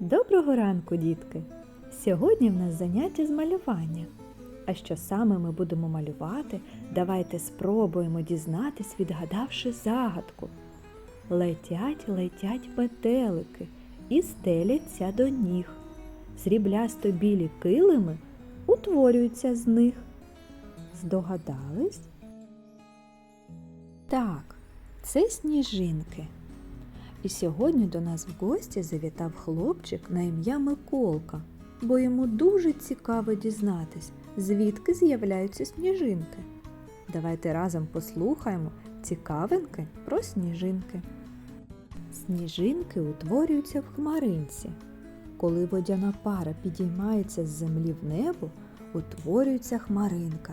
Доброго ранку, дітки! Сьогодні в нас заняття з малювання. А що саме ми будемо малювати, давайте спробуємо дізнатись, відгадавши загадку. Летять, летять метелики і стеляться до ніг. Сріблясто білі килими утворюються з них. Здогадались? Так, це сніжинки. І сьогодні до нас в гості завітав хлопчик на ім'я Миколка, бо йому дуже цікаво дізнатись, звідки з'являються сніжинки. Давайте разом послухаємо цікавинки про сніжинки. Сніжинки утворюються в хмаринці. Коли водяна пара підіймається з землі в небо, утворюється хмаринка,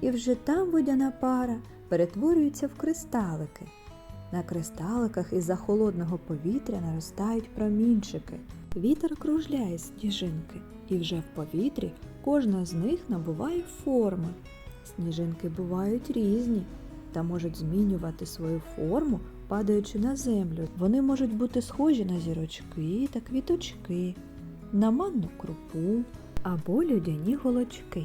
і вже там водяна пара перетворюється в кристалики. На кристаликах із-за холодного повітря наростають промінчики. Вітер кружляє сніжинки, і вже в повітрі кожна з них набуває форми. Сніжинки бувають різні та можуть змінювати свою форму, падаючи на землю. Вони можуть бути схожі на зірочки та квіточки, на манну крупу або людяні голочки.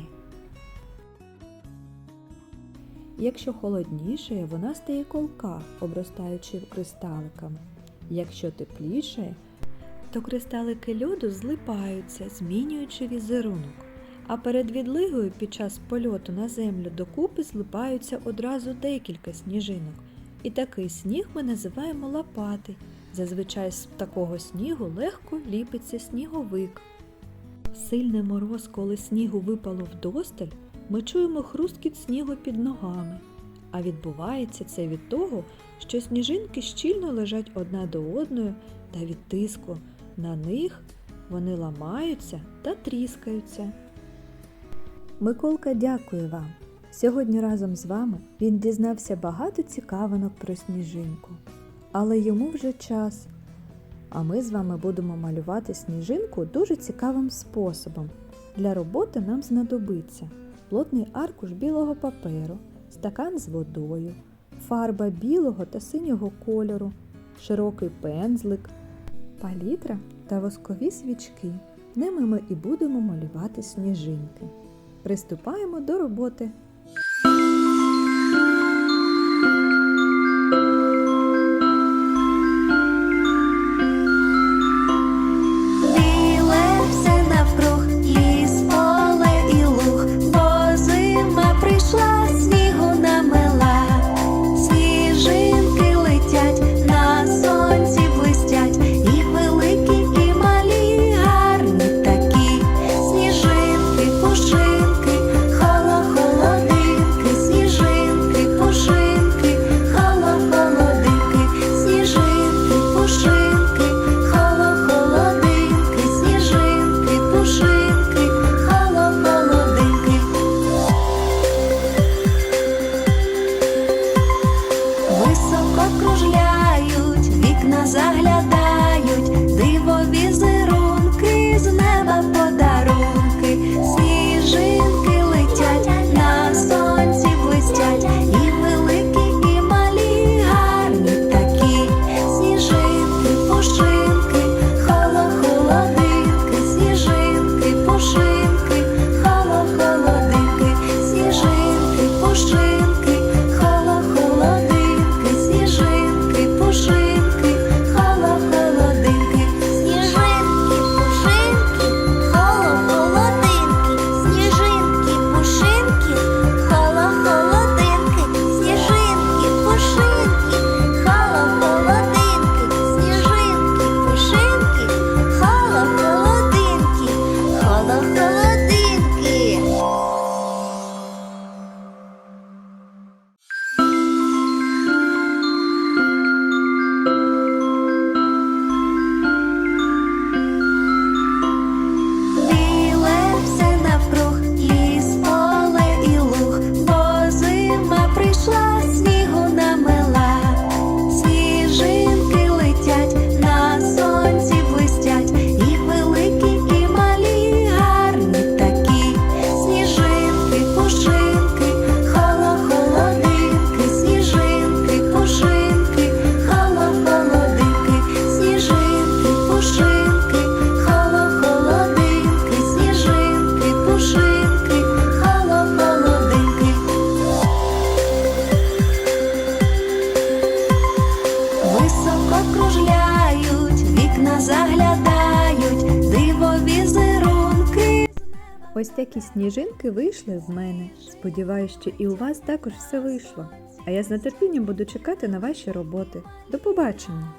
Якщо холоднішає, вона стає колка, обростаючи кристаликами. Якщо теплішає, то кристалики льоду злипаються, змінюючи візерунок. А перед відлигою під час польоту на землю докупи злипаються одразу декілька сніжинок. І такий сніг ми називаємо лопати. Зазвичай з такого снігу легко ліпиться сніговик. Сильний мороз, коли снігу випало вдосталь, ми чуємо хрусткіт снігу під ногами. А відбувається це від того, що сніжинки щільно лежать одна до одної та від тиску на них вони ламаються та тріскаються. Миколка дякую вам. Сьогодні разом з вами він дізнався багато цікавинок про сніжинку. Але йому вже час. А ми з вами будемо малювати сніжинку дуже цікавим способом. Для роботи нам знадобиться плотний аркуш білого паперу, стакан з водою, фарба білого та синього кольору, широкий пензлик, палітра та воскові свічки. Ними ми і будемо малювати сніжинки. Приступаємо до роботи. Холо-холодинки, заглядають дивові зирунки. Ось такі сніжинки вийшли в мене. Сподіваюсь, що і у вас також все вийшло. А я з нетерпінням буду чекати на ваші роботи. До побачення!